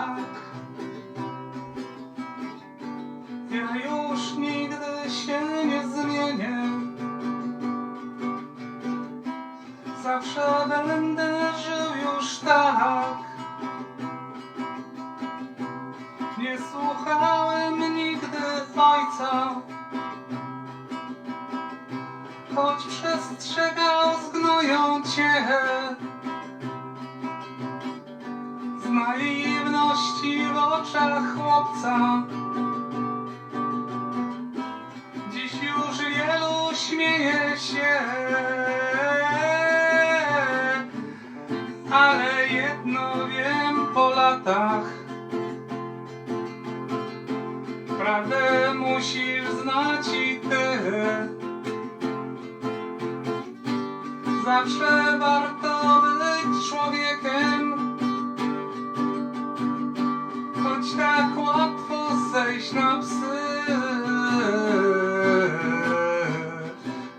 tak. Ja już nigdy się nie zmienię. Zawsze będę żył już tak. Nie słuchałem nigdy ojca, choć przestrzegał, zgnoją cię. Z w oczach chłopca. Dziś już wielu śmieje się, ale jedno wiem po latach. Prawdę musisz znać i ty. Zawsze warto być człowiekiem, na psy.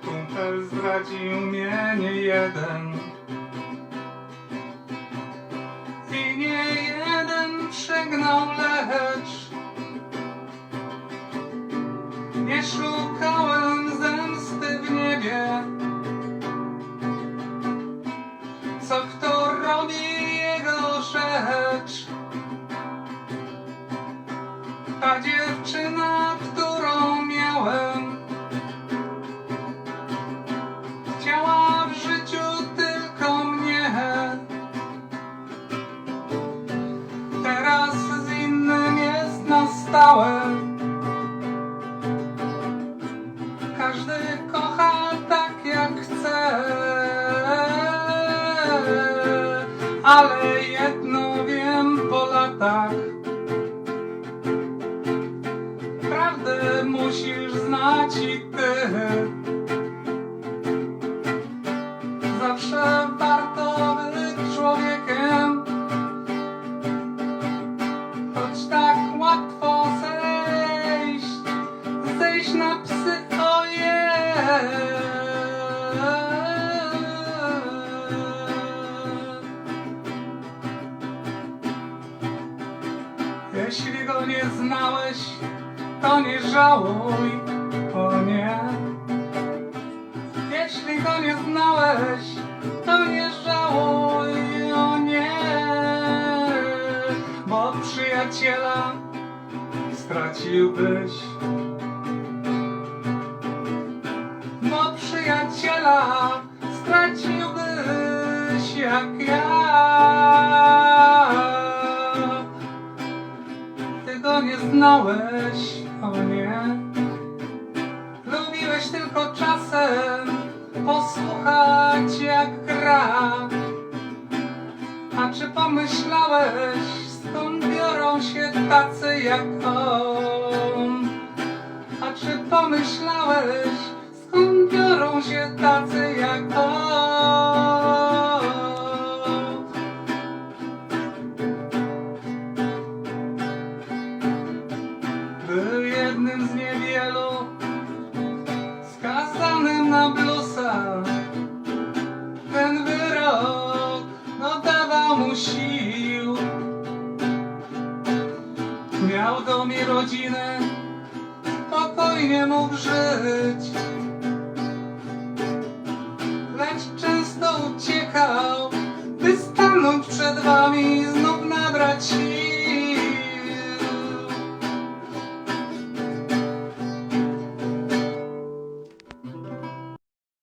Kumpel zdradził mnie nie jeden Ta dziewczyna, którą miałem, chciała w życiu tylko mnie. Teraz z innym jest na stałe. Każdy kocha tak jak chce, ale jedno wiem po latach. Musisz znać i ty. Zawsze warto być człowiekiem, choć tak łatwo zejść, zejść na psy, ojej. Jeśli go nie znałeś, to nie żałuj, o nie. Jeśli go nie znałeś, to nie żałuj, o nie. Bo przyjaciela straciłbyś. Bo przyjaciela straciłbyś jak ja. Ty go nie znałeś, o nie. Lubiłeś tylko czasem posłuchać jak gra. A czy pomyślałeś, skąd biorą się tacy jak on? A czy pomyślałeś, skąd biorą się tacy jak on? Blusa. Ten wyrok dodawał mu sił. Miał dom i rodzinę, spokojnie mógł żyć. Lecz często uciekał, by stanąć przed wami i znów nabrać sił.